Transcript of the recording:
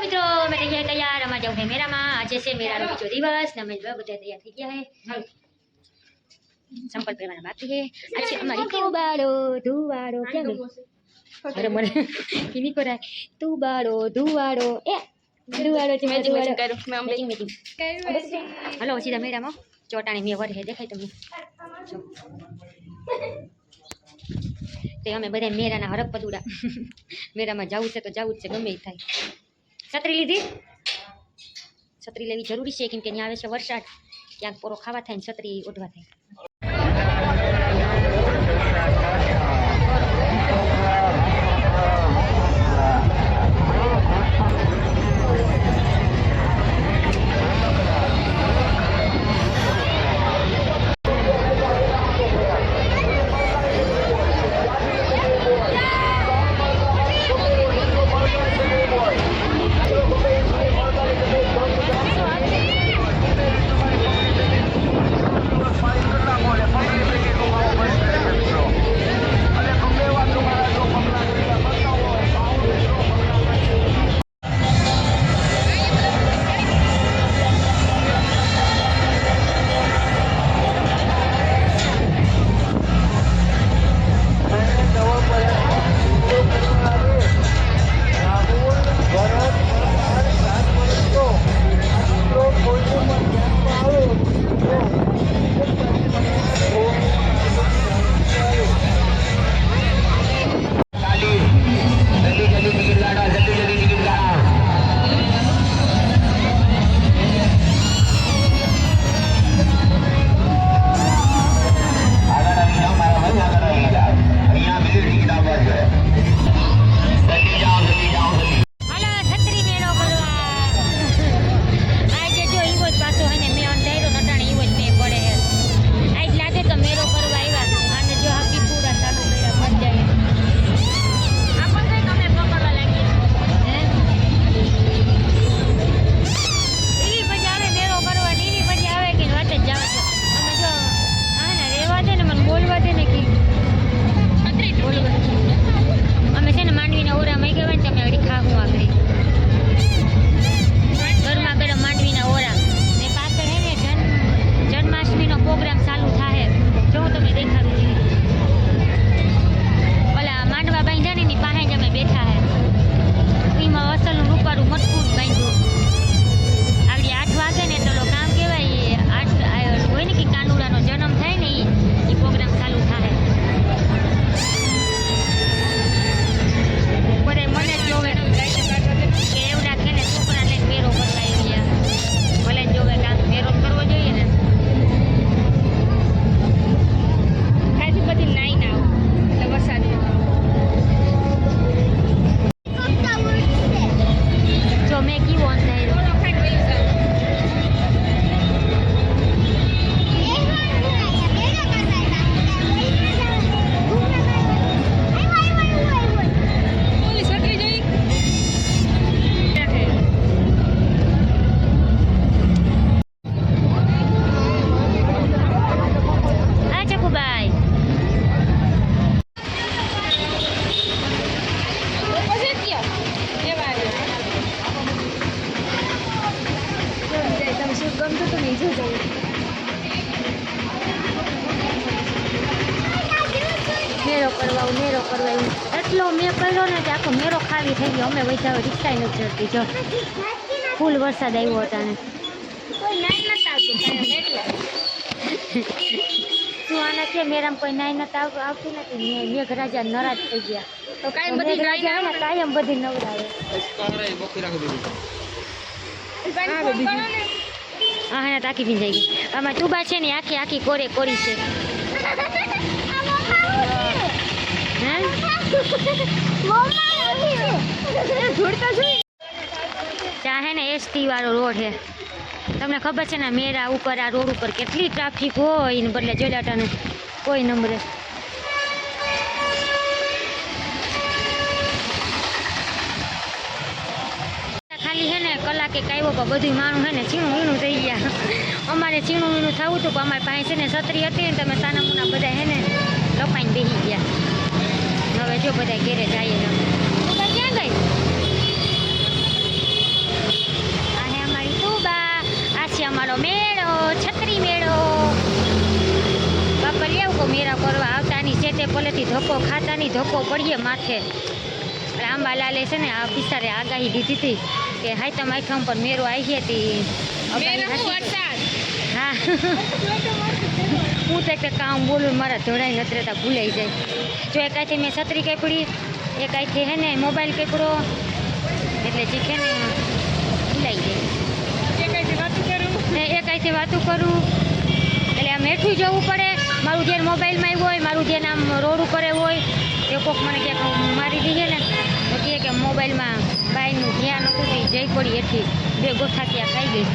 મિત્રો અમે થઈ ગયા તૈયાર અમારે જવું છે મેળામાં. આજે છે મેળાનો બીજો દિવસ ને અમે બધા તૈયાર થઈ ગયા હે. સંપલ પહેરવાના બાકી છે આજે અમારી ધુવાડો ધુવાડો કેમ? અરે મને કેવી કરાય તુબાડો ધુવાડો એ ધુવાડો છે મેં ધુવાડો. મેચિંગ મેચિંગ હલો સીધા મેળામાં. ચોટાણી મેં વરે દેખાય તમને. તે અમે બધા મેળાના હરપ પદુડા મેળામાં જવું છે તો જવું જ છે ગમે એ થાય. છત્રી લીધી? છત્રી લેવી જરૂરી છે, કેમ કે ત્યાં આવે છે વરસાદ. ક્યાંક પોરો ખાવા થાય ને છત્રી ઓઢવા થાય. કરવા મેરો કરવા એવું એટલો મેં કર્યો ને કે આખો મેરો ખાલી થઈ ગયો. અમે વૈસાવ રિક્ષા નથી ચડતી. જો ફૂલ વરસાદ આવ્યો હતા ને. શું આના છે મેરામ કોઈ નાઈ નથી આવતું? આવતું નથી. મેં મેઘરાજા નારાજ થઈ ગયા. તો કાયમ બધી કાયમ બધી નવરાવે. હા હા તાકી ભીંજાઈ ગઈ. આમાં ટુબા છે ને આખી આખી કોરે કોરી છે હે ત્યાં હે ને એસટી વાળો રોડ છે તમને ખબર છે ને, મેરા ઉપર, આ રોડ ઉપર કેટલી ટ્રાફિક હોય ને બદલે જોડાટાને કોઈ નંબરે ખાલી છે ને કલાકે કાવ્યો પણ બધું માણું હે ને છીણું વીણું થઈ ગયા. અમારે છીણું વીણું થવું હતું પણ અમારી પાસે છે ને છત્રી હતી ને તમે સાનામુના બધા હે ને લપાઈને બેસી ગયા. જો બધા ઘેરે જઈએ મેળો છત્રી મેળો. બાપા લેવું કહું મેળા કરવા આવતાની છે તે પલેથી ખાતાની ધક્કો પડીએ માથે. રામબાલાલે છે ને આ બિચારે આગાહી દીધી હતી કે હાઈતમ આઈઠમ પર મેરો આવી હતી હા તો એક કામ બોલું મારા જોડાઈ નથી રહેતા ભૂલાઈ જાય. જો એક આથી મેં છત્રી કાપડી એક આઈથી હે ને મોબાઈલ કાપડો એટલે જે છે ને ભૂલાઈ જાય. એક આઈથી વાતું કરું. એટલે આમ હેઠું જવું પડે. મારું ધ્યાન મોબાઈલમાં આવ્યું હોય મારું ધ્યાન આમ રોડ ઉપર હોય એ કોક મને ક્યાંક મારી દીધે ને તો કહે કે મોબાઈલમાં બાઈનું ધ્યાન હતું તો જઈ પડી એથી બે ગોઠાકીયા ક્યાં ખાઈ ગઈ.